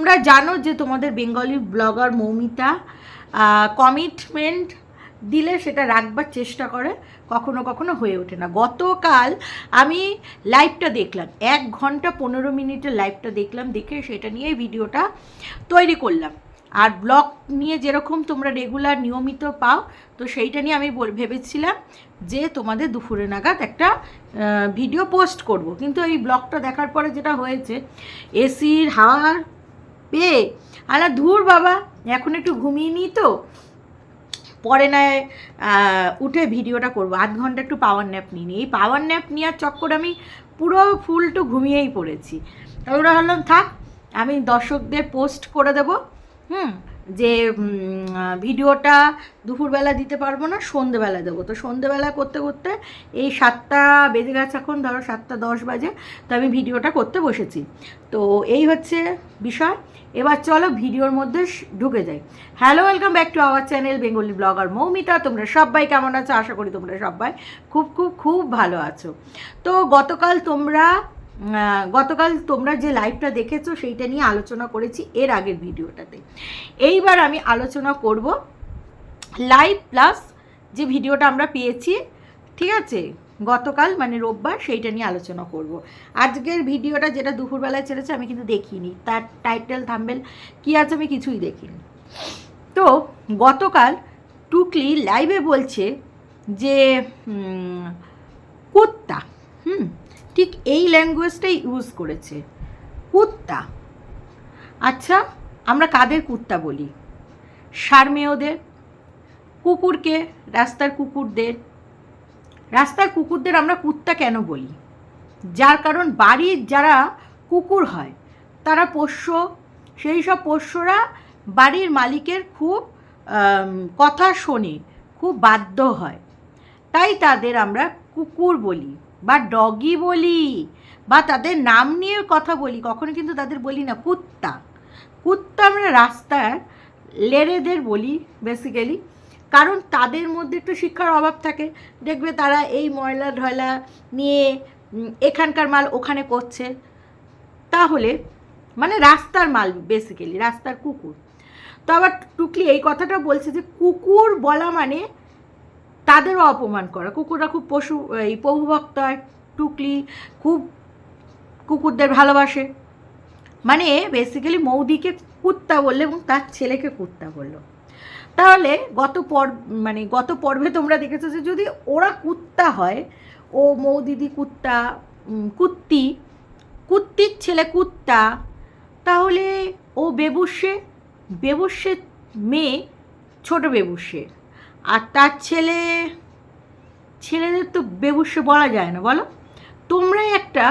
তোমরা জানো যে তোমাদের বেঙ্গলি ব্লগার মৌমিতা কমিটমেন্ট দিলে সেটা রাখবার চেষ্টা করে, কখনো কখনো হয়ে ওঠে না। গতকাল আমি লাইভটা দেখলাম, এক ঘণ্টা পনেরো মিনিটের লাইভটা দেখলাম, দেখে সেটা নিয়ে ভিডিওটা তৈরি করলাম। আর ব্লগ নিয়ে যেরকম তোমরা রেগুলার নিয়মিত পাও, তো সেইটা নিয়ে আমি ভেবেছিলাম যে তোমাদের দুপুরে নাগাদ একটা ভিডিও পোস্ট করব। কিন্তু এই ব্লগটা দেখার পরে যেটা হয়েছে, এসির হাওয়া পেয়ে আলা ধুর বাবা, এখন একটু ঘুমিয়ে নিই তো। পরে নয় উঠে ভিডিওটা করব। আধ ঘণ্টা একটু পাওয়ার ন্যাপ নিয়ে নিই এই পাওয়ার ন্যাপ নেওয়ার চক্করে আমি পুরো ফুলটু ঘুমিয়েই পড়েছি। ওরা ভাবলাম, থাক, আমি দর্শকদের পোস্ট করে দেব। হুম, যে ভিডিওটা দুপুরবেলা দিতে পারব না, সন্ধেবেলা দেবো। তো সন্ধেবেলা করতে করতে এই সাতটা বেজে গেছে এখন, ধরো সাতটা দশ বাজে, তো আমি ভিডিওটা করতে বসেছি। তো এই হচ্ছে বিষয়। এবার চলো ভিডিওর মধ্যে ঢুকে যাই। Hello welcome back to our channel Bengali blogger Moumita. তোমরা সবাই কেমন আছো? আশা করি তোমরা সবাই খুব খুব খুব ভালো আছো। তো গতকাল তোমরা গতকাল তোমরা যে লাইভটা দেখেছ, সেইটা নিয়ে আলোচনা করেছি এর আগের ভিডিওটাতে। এইবার আমি আলোচনা করব লাইভ প্লাস যে ভিডিওটা আমরা পেয়েছি, ঠিক আছে? গতকাল মানে রোববার, সেইটা নিয়ে আলোচনা করব। আজকের ভিডিওটা যেটা দুপুরবেলায় ছেড়েছে, আমি কিন্তু দেখিনি। তার টাইটেল থাম্বেল কী আছে আমি কিছুই দেখিনি। তো গতকাল টুকলি লাইভে বলছে যে কুত্তা, হুম, ঠিক এই ল্যাঙ্গুয়েজটাই ইউজ করেছে। কুত্তা। আচ্ছা আমরা কাদের কুত্তা বলি? সারমেয়দের? কুকুরকে? রাস্তার কুকুরদের? রাস্তার কুকুরদের আমরা কুত্তা কেন বলি? যার কারণ বাড়ির যারা কুকুর হয়, তারা পোষ্য, সেই সব পোষ্যরা বাড়ির মালিকের খুব কথা শোনে, খুব বাধ্য হয়। তাই তাদের আমরা কুকুর বলি বা ডগি বলি বা তাদের নাম নিয়ে কথা বলি, কখনো কিন্তু তাদের বলি না কুত্তা। কুত্তা আমরা রাস্তার লেরেদের বলি বেসিক্যালি কারণ তাদের মধ্যে একটু শিক্ষার অভাব থাকে। দেখবে তারা এই ময়লা ঢয়লা নিয়ে এখানকার মাল ওখানে করছে। তাহলে মানে রাস্তার মাল বেসিক্যালি রাস্তার কুকুর। তো আবার টুকলি এই কথাটা বলছে যে কুকুর বলা মানে তাদেরও অপমান করা। কুকুররা খুব পশু, এই প্রভুভক্ত হয়, টুকলি খুব কুকুরদের ভালোবাসে। মানে বেসিক্যালি মৌদিকে কুত্তা বললে এবং তার ছেলেকে কুত্তা বলল। তাহলে গত পর মানে গত পর্বে তোমরা দেখেছ যে যদি ওরা কুত্তা হয়, ও মৌদিদি কুত্তা কুত্তি, কুত্তির ছেলে কুত্তা, তাহলে ও বেবুসে, বেবুসের মেয়ে ছোট বেবুসে। আর তার ছেলে, ছেলেদের তো বেবুসে বলা যায় না, বলো? তোমরাই একটা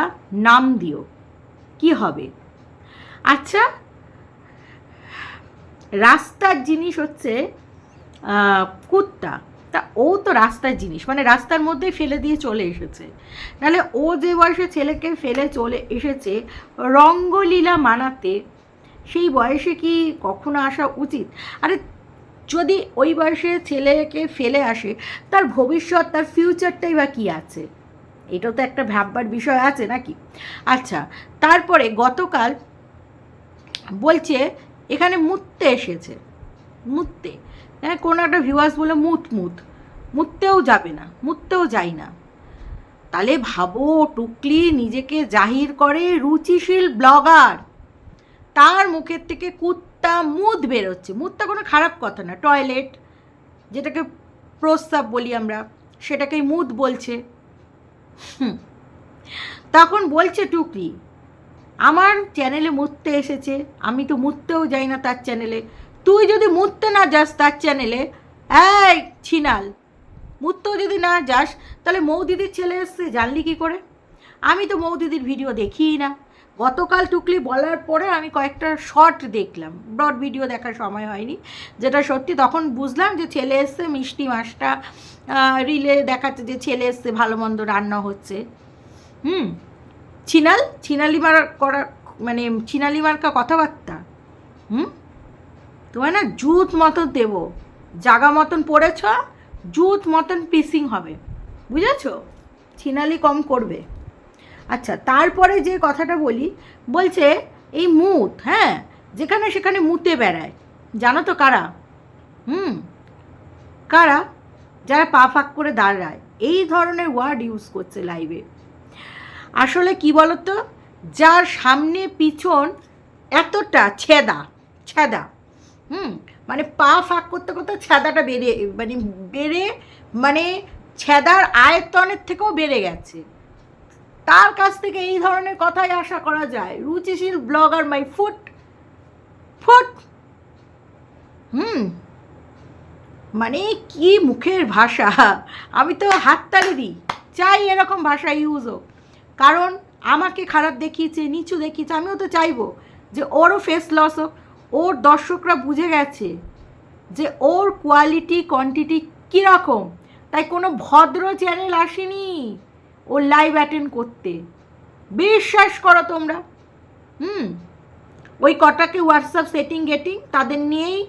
নাম দিও, কি হবে? আচ্ছা রাস্তার জিনিস হচ্ছে কুত্তা। তা ও তো রাস্তার জিনিস মানে রাস্তার মধ্যেই ফেলে দিয়ে চলে এসেছে। নাহলে ও যে বয়সে ছেলেকে ফেলে চলে এসেছে, রঙ্গলীলা মানাতে সেই বয়সে কি কখনো আসা উচিত? আরে, যদি ওই বয়সে ছেলেকে ফেলে আসে, তার ভবিষ্যৎ, তার ফিউচারটাই বা কী আছে? এটাও তো একটা ভাববার বিষয় আছে নাকি? আচ্ছা তারপরে গতকাল বলছে এখানে মুততে এসেছে। মুততে। হ্যাঁ কোনো একটা ভিউয়ার্স বলে মুত মুত। মুততেও যাবে না, মুততেও যাই না। তাহলে ভাবো, টুকলি নিজেকে জাহির করে রুচিশীল ব্লগার তার মুখের থেকে কুত্তা মুদ বেরোচ্ছে। মুদটা কোনো খারাপ কথা না। টয়লেট যেটাকে প্রস্তাব বলি আমরা, সেটাকেই মুদ বলছে। তখন বলছে টুকলি আমার চ্যানেলে মুততে এসেছে, আমি তো মুততেও যাই না তার চ্যানেলে তুই যদি মুততে না যাস তার চ্যানেলে এই ছিনাল। মুততেও যদি না যাস, তাহলে মৌদিদির ছেলে এসছে, জানলি কি করে? আমি তো মৌদিদির ভিডিও দেখিই না। গতকাল টুকলি বলার পরে আমি কয়েকটা শর্ট দেখলাম। ব্রড ভিডিও দেখার সময় হয়নি। যেটা সত্যি তখন বুঝলাম যে ছেলে এসছে, মিষ্টি মাছটা রিলে দেখাচ্ছে যে ছেলে এসছে, ভালো মন্দ রান্না হচ্ছে। হুম? ছিনাল ছিনালি মার করা মানে ছিনালি মার্কা কথাবার্তা? হুম? তোমার না জুত মতন দেব। জাগা মতন পড়েছ, জুত মতন পিসিং হবে। বুঝেছ? ছিনালি কম করবে। আচ্ছা তারপরে যে কথাটা বলি, বলছে এই মুত হ্যাঁ যেখানে সেখানে মুতে বেড়ায়। জানো তো কারা? হুম? কারা? যারা পা ফাঁক করে দাঁড়ায়। এই ধরনের ওয়ার্ড ইউজ করছে লাইভে আসলে কি বলতো? যার সামনে পিছন এতটা ছেদা ছেদা, হুম? মানে পা ফাঁক করতে করতে ছেদাটা বেড়ে মানে বেড়ে মানে ছেদার আয়তনের থেকেও বেড়ে গেছে। তার কাছ থেকে এই ধরনের কথাই আশা করা যায়। রুচিশীল ব্লগার মাই ফুট ফুট, হুম? মানে কি মুখের ভাষা? আমি তো হাততালি দিই। চাই এরকম ভাষা ইউজ হোক। কারণ আমাকে খারাপ দেখিয়েছে, নিচু দেখিয়েছে, আমিও তো চাইব যে ওরও ফেস লস হোক, ওর দর্শকরা বুঝে গেছে যে ওর কোয়ালিটি কোয়ান্টিটি কীরকম। তাই কোনো ভদ্র চ্যানেল আসেনি ওর লাইভ অ্যাটেন্ড করতে। বিশ্বাস করো তোমরা, হুম? ওই কটাকে হোয়াটসঅ্যাপ সেটিং গেটিং তাদের নিয়েই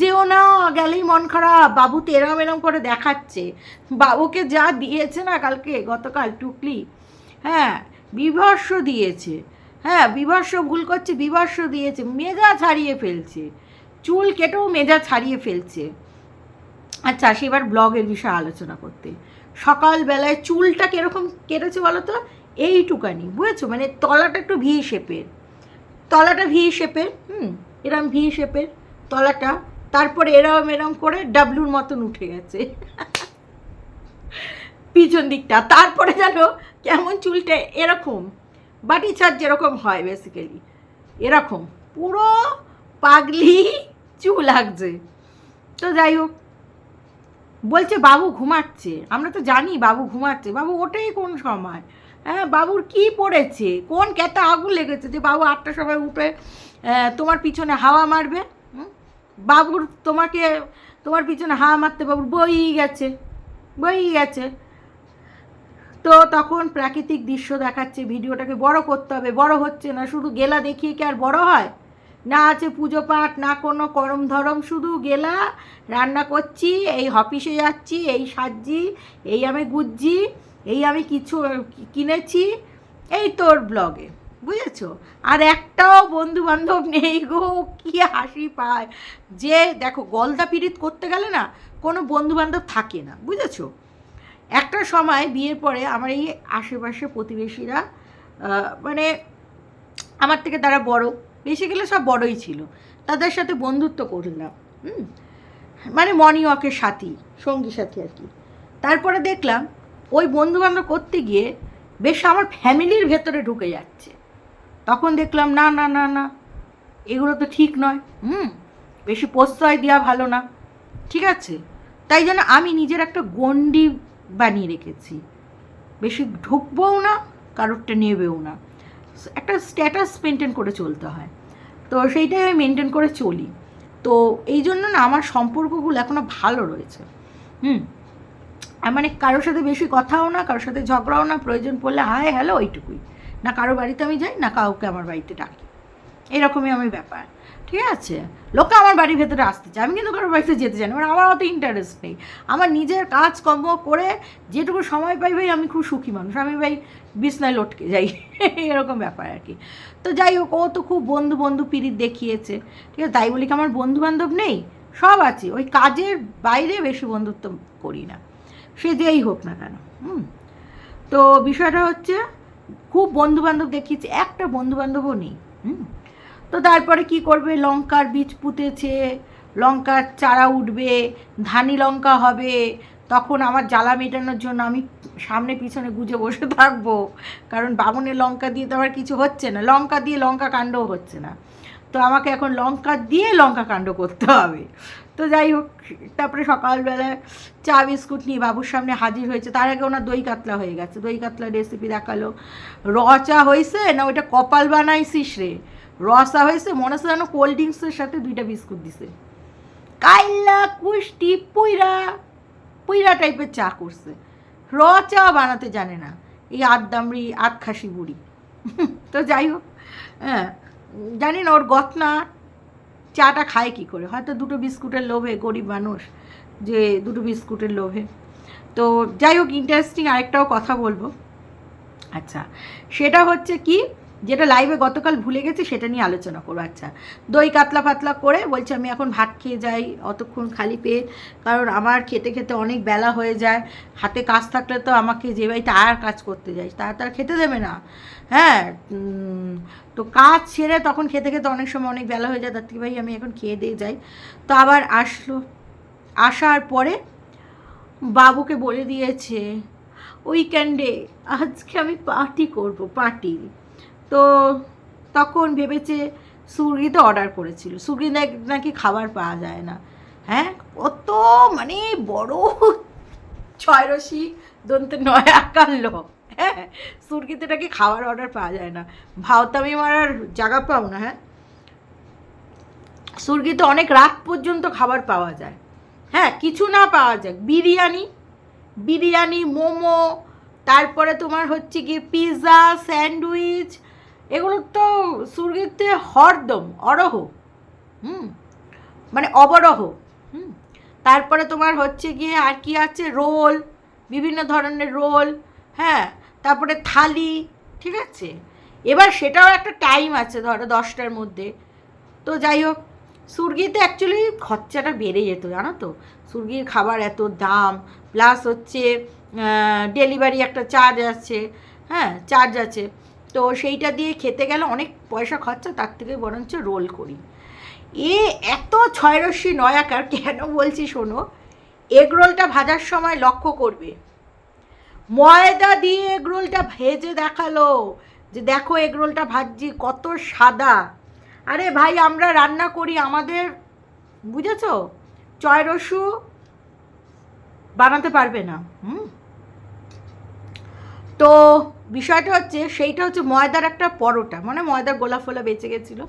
যেও না, গেলেই মন খারাপ। বাবু তো এরম এরম করে দেখাচ্ছে। বাবুকে যা দিয়েছে না কালকে, গতকাল টুকলি। হ্যাঁ বিভর্ষ দিয়েছে। হ্যাঁ বিভর্ষ ভুল করছে, বিভর্ষ দিয়েছে। মেজা ছাড়িয়ে ফেলছে। চুল কেটেও মেজা ছাড়িয়ে ফেলছে। আচ্ছা আসি এবার ব্লগের বিষয়ে আলোচনা করতে। সকালবেলায় চুলটা কীরকম কেটেছে বলো তো? এইটুকানি, বুঝেছ? মানে তলাটা একটু ভি শেপের। তলাটা ভি শেপের, হুম, এরম ভি শেপের তলাটা। তারপরে এরম এরম করে ডাবলুর মতন উঠে গেছে। পিছন দিকটা, তারপরে যেন কেমন চুলটা এরকম বাটি ছাদ যেরকম হয় বেসিক্যালি এরকম, পুরো পাগলি চুল লাগছে তো যাই হোক, বলছে বাবু ঘুমাচ্ছে, আমরা তো জানি বাবু ঘুমাচ্ছে, বাবু ওটাই কোন সময়? হ্যাঁ বাবুর কি পড়েছে? কোন ক্যাতা আগুন লেগেছে যে বাবু আটটার সময় উঠে তোমার পিছনে হাওয়া মারবে? বাবুর তোমাকে, তোমার পিছনে হাওয়া মারতে বাবুর বই গেছে বই গেছে। তো তখন প্রাকৃতিক দৃশ্য দেখাচ্ছে, ভিডিওটাকে বড় করতে হবে, বড় হচ্ছে না, শুধু গেলা দেখিয়ে কি আর বড় হয়? না আছে পুজো পাঠ, না কোনো করম ধরম, শুধু গেলা, রান্না করছি, এই অফিসে যাচ্ছি, এই সাজছি, এই আমি গুজছি, এই আমি কিছু কিনেছি, এই তোর ব্লগে, বুঝেছ? আর একটাও বন্ধু বান্ধব নেই গো, কি হাসি পায়। যে, দেখো, গলদা পিরিত করতে গেলে না, কোনো বন্ধু বান্ধব থাকে না, বুঝেছ? একটা সময় বিয়ের পরে আমার এই আশেপাশে প্রতিবেশীরা মানে আমার থেকে তারা বড় বেশি গেলে সব বড়ই ছিল। তাদের সাথে বন্ধুত্ব করলাম, হুম? মানে মর্নিং ওয়াকের সাথী, সঙ্গী সাথী আর কি। তারপরে দেখলাম ওই বন্ধুবান্ধব করতে গিয়ে বেশ আমার ফ্যামিলির ভেতরে ঢুকে যাচ্ছে। তখন দেখলাম, না না না না, এগুলো তো ঠিক নয়, হুম? বেশি প্রশ্রয় দেওয়া ভালো না। ঠিক আছে? তাই জন্য আমি নিজের একটা গণ্ডি বানিয়ে রেখেছি। বেশি ঢুকবও না, কারোরটা নেবেও না। একটা স্ট্যাটাস মেনটেন করে চলতে হয়। তো সেইটাই আমি মেনটেন করে চলি। তো এই জন্য না আমার সম্পর্কগুলো এখনও ভালো রয়েছে। হুম? আর মানে কারোর সাথে বেশি কথাও না, কারোর সাথে ঝগড়াও না, প্রয়োজন পড়লে হায় হ্যালো ওইটুকুই না কারও বাড়িতে আমি যাই, না কাউকে আমার বাড়িতে ডাকি। এরকমই আমি ব্যাপার। ঠিক আছে? লোকে আমার বাড়ির ভেতরে আসতে চায়। আমি কিন্তু কারোর বাড়িতে যেতে চাই না। মানে আমার অত ইন্টারেস্ট নেই। আমার নিজের কাজকর্ম করে যেটুকু সময় পাই ভাই, আমি খুব সুখী মানুষ। আমি ভাই বিছনায় লটকে যাই। এরকম ব্যাপার আর কি। তো যাই হোক, ও তো খুব বন্ধু বন্ধু পিরিত দেখিয়েছে। ঠিক আছে? তাই বলি কি আমার বন্ধু বান্ধব নেই? সব আছে। ওই কাজের বাইরে বেশি বন্ধুত্ব করি না। সে যেই হোক না কেন। হুম? তো বিষয়টা হচ্ছে, খুব বন্ধু বান্ধব দেখিয়েছে। একটা বন্ধু বান্ধবও নেই। হুম? তো তারপরে কি করবে? লঙ্কার বীজ পুঁতেছে, লঙ্কার চারা উঠবে, ধানি লঙ্কা হবে। তখন আমার জ্বালা মেটানোর জন্য আমি সামনে পিছনে গুজে বসে থাকব। কারণ বামনের লঙ্কা দিয়ে তো আবার কিছু হচ্ছে না। লঙ্কা দিয়ে লঙ্কা কাণ্ডও হচ্ছে না। তো আমাকে এখন লঙ্কা দিয়ে লঙ্কা কাণ্ড করতে হবে। তো যাই হোক, তারপরে সকালবেলায় চা, বিস্কুট নিয়ে বাবুর সামনে হাজির হয়েছে। তার আগে ওনার দই কাতলা হয়ে গেছে। দই কাতলা রেসিপি দেখাল। র চা হয়েছে না ওইটা কপাল বানাইছিস রে? র চা হয়েছে, মনে হচ্ছে যেন কোল্ড ড্রিঙ্কসের সাথে দুইটা বিস্কুট দিছে। কাইল্লা কুষ্টি পুইরা পুইরা টাইপের চা করছে। র চা বানাতে জানে না, এই আদদামড়ি আত খাসি বুড়ি। তো যাই হোক হ্যাঁ জানি না ওর গতনা, চাটা খায় কি করে? হয়তো দুটো বিস্কুটের লোভে, গরিব মানুষ, যে দুটো বিস্কুটের লোভে। তো যাই হোক ইন্টারেস্টিং আরেকটাও কথা বলব। আচ্ছা সেটা হচ্ছে কি যেটা লাইভে গতকাল ভুলে গেছি, সেটা নিয়ে আলোচনা করব। আচ্ছা দই কাতলা পাতলা করে বলছে, আমি এখন ভাত খেয়ে যাই, অতক্ষণ খালি পেট। কারণ আমার খেতে খেতে অনেক বেলা হয়ে যায়। হাতে কাজ থাকলে তো আমাকে যে বাড়িতে আর কাজ করতে যাই, তা তার খেতে দেবে না। হ্যাঁ তো কাজ ছেড়ে তখন খেতে খেতে অনেক সময় অনেক বেলা হয়ে যায়, তার থেকে ভাই আমি এখন খেয়ে দিয়ে যাই। তো আবার আসলো, আসার পরে বাবুকে বলে দিয়েছে উইকেন্ডে আজকে আমি পার্টি করব পার্টি তো তখন ভেবেছে সুরগিতে অর্ডার করেছিল। সুরগি নাকি খাবার পাওয়া যায় না। হ্যাঁ? কত মানে বড় ছয়রসি দন্তে নয় আকার লোক। হ্যাঁ? সুরগিতে নাকি খাবার অর্ডার পাওয়া যায় না। ভাওতামি মারার জায়গা পাও না হ্যাঁ? সুরগিতে অনেক রাত পর্যন্ত খাবার পাওয়া যায়। হ্যাঁ? কিছু না পাওয়া যায়। বিরিয়ানি বিরিয়ানি, মোমো, তারপরে তোমার হচ্ছে কি পিৎজা স্যান্ডউইচ এগুলো তো সুরগিতে হরদম, অরহ, হুম মানে অবরহ, হুম। তারপরে তোমার হচ্ছে গিয়ে আর কি আছে? রোল, বিভিন্ন ধরনের রোল হ্যাঁ তারপরে থালি, ঠিক আছে? এবার সেটাও একটা টাইম আছে ধরো দশটার মধ্যে। তো যাই হোক, সুরগিতে অ্যাকচুয়ালি খরচাটা বেড়ে যেত, জানো তো? সুরগির খাবার এত দাম প্লাস হচ্ছে ডেলিভারি একটা চার্জ আছে হ্যাঁ চার্জ আছে। তো সেইটা দিয়ে খেতে গেলে অনেক পয়সা খরচা, তার থেকে বরঞ্চ রোল করি। এ এত ছয় ছয়রস্যি নয়াকার কেন বলছি শোনো? এগ রোলটা ভাজার সময় লক্ষ্য করবে। ময়দা দিয়ে এগ রোলটা ভেজে দেখাল যে দেখো এগ রোলটা ভাজছি কত সাদা। আরে ভাই, আমরা রান্না করি আমাদের, বুঝেছ? চয়রসু বানাতে পারবে না, হুম? তো বিষয়টা হচ্ছে, সেইটা হচ্ছে ময়দার একটা পরোটা। মানে ময়দার গোলা ফোলা বেঁচে গেছিল।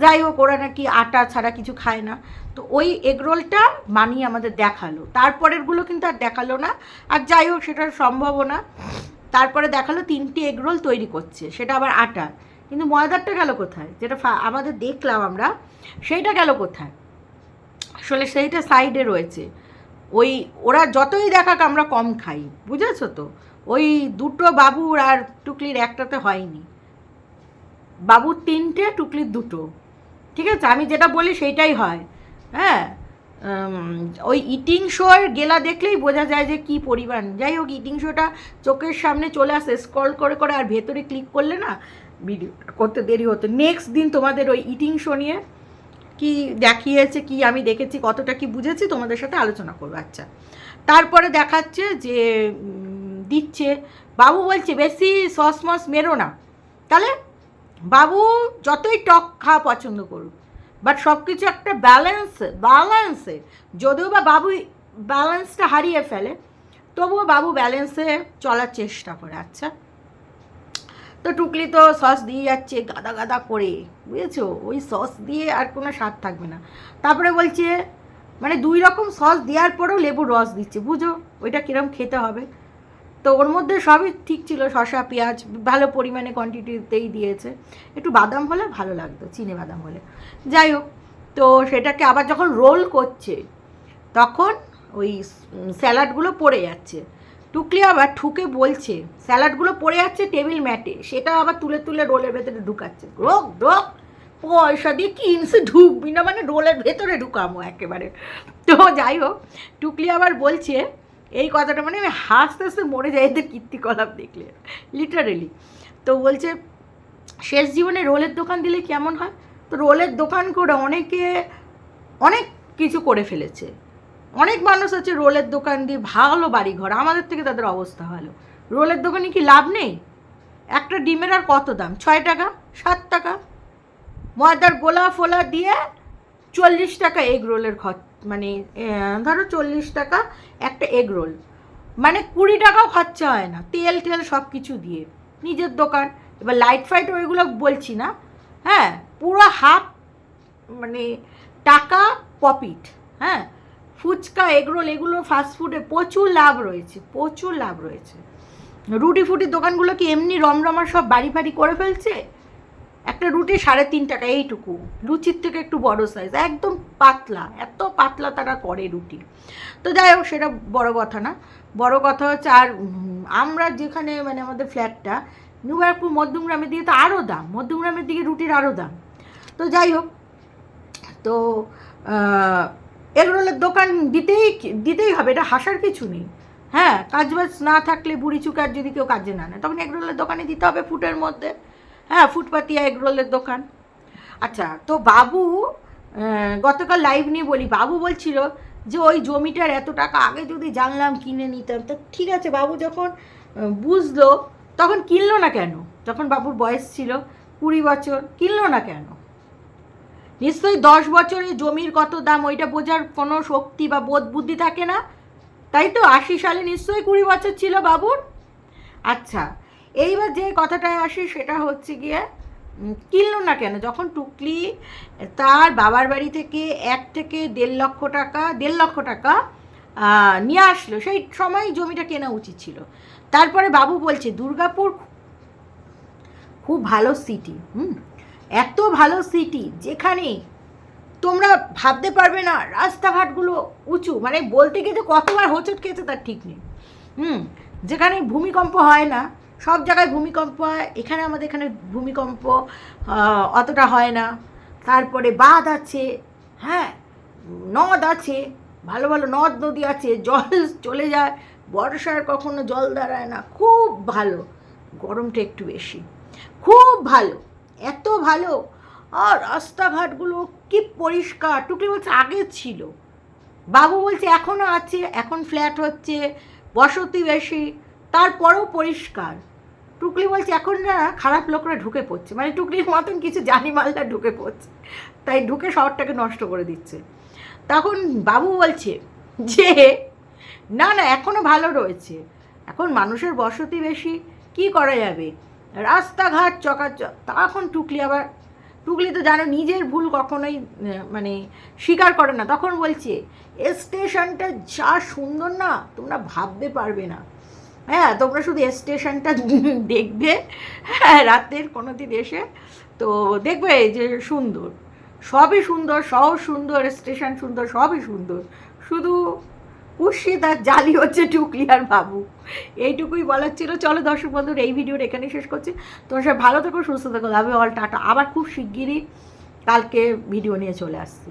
যাই হোক, ওরা নাকি আটা ছাড়া কিছু খায় না। তো ওই এগরোলটা মানিয়ে আমাদের দেখাল। তারপরেরগুলো কিন্তু আর দেখাল না। আর যাই হোক সেটার সম্ভাবনা তারপরে দেখাল তিনটি এগরোল তৈরি করছে। সেটা আবার আটা। কিন্তু ময়দারটা গেল কোথায়? যেটা আমাদের দেখলাম আমরা, সেইটা গেল কোথায়? আসলে সেইটা সাইডে রয়েছে। ওই ওরা যতই দেখাক, আমরা কম খাই। বুঝেছ তো? ওই দুটো বাবুর আর টুকলির একটাতে হয়নি। বাবুর তিনটে, টুকলির দুটো। ঠিক আছে? আমি যেটা বলি সেইটাই হয়। হ্যাঁ? ওই ইটিং শোর গেলা দেখলেই বোঝা যায় যে কি পরিমাণ। যাই হোক ইটিং শোটা চোখের সামনে চলে আসে স্ক্রল করে করে আর ভেতরে ক্লিক করলে না ভিডিও করতে দেরি হতো। নেক্সট দিন তোমাদের ওই ইটিং শো নিয়ে কি দেখিয়েছে, কি আমি দেখেছি, কতটা কি বুঝেছি, তোমাদের সাথে আলোচনা করব। আচ্ছা। তারপরে দেখাচ্ছে যে দিচ্ছে, বাবু বলছে, বেশি সস মস মেরো না। তাহলে বাবু যতই টক খাওয়া পছন্দ করুক বাট সব কিছু একটা ব্যালেন্স ব্যালেন্সে যদিও বা বাবু ব্যালেন্সটা হারিয়ে ফেলে, তবুও বাবু ব্যালেন্সে চলার চেষ্টা করে। আচ্ছা তো টুকলি তো সস দিয়ে যাচ্ছে, গাদা গাদা করে, বুঝেছ? ওই সস দিয়ে আর কোনো স্বাদ থাকবে না। তারপরে বলছে মানে দুই রকম সস দেওয়ার পরেও লেবুর রস দিচ্ছে, বুঝো? ওইটা কীরকম খেতে হবে? তো ওর মধ্যে সবই ঠিক ছিল, শসা, পেঁয়াজ, ভালো পরিমাণে কোয়ান্টিটিতেই দিয়েছে। একটু বাদাম হলে ভালো লাগতো, চিনে বাদাম হলে। যাই হোক, তো সেটাকে আবার যখন রোল করছে, তখন ওই স্যালাডগুলো পড়ে যাচ্ছে। টুকলি আবার ঠুকে বলছে স্যালাডগুলো পড়ে যাচ্ছে টেবিল ম্যাটে সেটা আবার তুলে তুলে রোলের ভেতরে ঢুকাচ্ছে। রোক ঢোক পয়সা দিয়ে কিনছে, ঢুকবি না মানে রোলের ভেতরে ঢুকামো একেবারে। তো যাই হোক, টুকলি আবার বলছে এই কথাটা মানে আমি হাসতে হাসতে মরে যাই এদের কীর্তিকলাপ দেখলে লিটারেলি তো বলছে, শেষ জীবনে রোলের দোকান দিলে কেমন হয়? তো রোলের দোকান করে অনেকে, অনেক কিছু করে ফেলেছে। অনেক মানুষ আছে রোলের দোকান দিয়ে ভালো বাড়ি ঘর আমাদের থেকে তাদের অবস্থা ভালো। রোলের দোকানে কি লাভ নেই? একটা ডিমের আর কত দাম? ছয় টাকা? সাত টাকা? ময়দার গোলা ফোলা দিয়ে চল্লিশ টাকা এগ রোলের খরচ মানে ধরো চল্লিশ টাকা একটা এগ রোল মানে কুড়ি টাকাও খরচা হয় না। তেল টেল সব কিছু দিয়ে। নিজের দোকান। এবার লাইট ফাইট ওইগুলো বলছি না। হ্যাঁ পুরো হাফ মানে টাকা প্রফিট হ্যাঁ ফুচকা এগরোল এগুলো ফাস্টফুডে প্রচুর লাভ রয়েছে, প্রচুর লাভ রয়েছে। রুটি ফুটির দোকানগুলো কি এমনি রমরমা সব বাড়ি ফাড়ি করে ফেলছে? একটা রুটি সাড়ে তিন টাকা, এইটুকু। লুচির থেকে একটু বড় সাইজ একদম পাতলা, এত পাতলা তারা করে রুটি। তো যাই হোক, সেটা বড় কথা না। বড় কথা হচ্ছে, আর আমরা যেখানে মানে আমাদের ফ্ল্যাটটা নিউ মধ্যমগ্রামের দিকে তো আরও দাম। মধ্যমগ্রামের দিকে রুটির আরও দাম। তো যাই হোক, তো এগরোলের দোকান দিতেই দিতেই হবে, এটা হাসার কিছু নেই। হ্যাঁ কাজবাজ না থাকলে, বুড়ি চুকার যদি কেউ কাজে না নেয়, তখন এগরোলের দোকানে দিতে হবে ফুটের মধ্যে। হ্যাঁ ফুটপাতিয়া এগরোলের দোকান। আচ্ছা তো বাবু গতকাল লাইভ নিয়ে বলি, বাবু বলছিল যে ওই জমিটার এত টাকা আগে যদি জানলাম, কিনে নিতাম। তো ঠিক আছে, বাবু যখন বুঝলো, তখন কিনলো না কেন? যখন বাবুর বয়স ছিল, কুড়ি বছর, কিনলো না কেন? নিশ্চয়ই দশ বছরে জমির কত দাম, ওইটা বোঝার কোনো শক্তি বা বোধ বুদ্ধি থাকে না। তাই তো আশি সালে নিশ্চয়ই কুড়ি বছর ছিল বাবুর। আচ্ছা এইবার যে কথাটায় আসি সেটা হচ্ছে গিয়ে কিনল না কেন? যখন টুকলি তার বাবার বাড়ি থেকে এক থেকে দেড় লক্ষ টাকা, দেড় লক্ষ টাকা নিয়ে আসলো। সেই সময় জমিটা কেনা উচিত ছিল। তারপরে বাবু বলছে, দুর্গাপুর খুব ভালো সিটি হুম? এত ভালো সিটি যেখানে তোমরা ভাবতে পারবে না রাস্তাঘাটগুলো উঁচু। মানে বলতে গিয়ে কতবার হোঁচট খেয়েছে তার ঠিক নেই। হুম? যেখানে ভূমিকম্প হয় না সব জায়গায় ভূমিকম্প হয়, এখানে আমাদের এখানে ভূমিকম্প অতটা হয় না। তারপরে বাঁধ আছে হ্যাঁ নদ আছে, ভালো ভালো নদ নদী আছে, জল চলে যায় বর্ষার কখনো জল দাঁড়ায় না, খুব ভালো, গরমটা একটু বেশি, খুব ভালো, এত ভালো, আর রাস্তাঘাটগুলো কি পরিষ্কার, টুকলি বলছে আগে ছিল, বাবু বলছে এখনও আছে, এখন ফ্ল্যাট হচ্ছে, বসতি বেশি, তারপরেও পরিষ্কার। টুকলি বলছে, এখন না খারাপ লোকরা ঢুকে পড়ছে। মানে টুকলির মতন কিছু জানি মালটা ঢুকে পড়ছে। তাই ঢুকে শহরটাকে নষ্ট করে দিচ্ছে। তখন বাবু বলছে যে, না না এখনও ভালো রয়েছে। এখন মানুষের বসতি বেশি, কি করা যাবে? রাস্তাঘাট চকাচক তখন টুকলি আবার, টুকলি তো জানো নিজের ভুল কখনোই মানে স্বীকার করে না। তখন বলছে স্টেশনটা যা সুন্দর না, তোমরা ভাবতে পারবে না। হ্যাঁ তোমরা শুধু স্টেশনটা দেখবে। হ্যাঁ রাতের কোনো দিন এসে তো দেখবে যে সুন্দর। সবই সুন্দর, শহর সুন্দর স্টেশন সুন্দর, সবই সুন্দর। শুধু কুশি তার জালি হচ্ছে টুকলি আর বাবু। এইটুকুই বলার ছিল। চলো দর্শক বন্ধুর, এই ভিডিওটা এখানে শেষ করছি। তোমার সব ভালো থেকো, সুস্থ থেকো। লাভ অল টাটা। আবার খুব শিগগিরই কালকে ভিডিও নিয়ে চলে আসছি।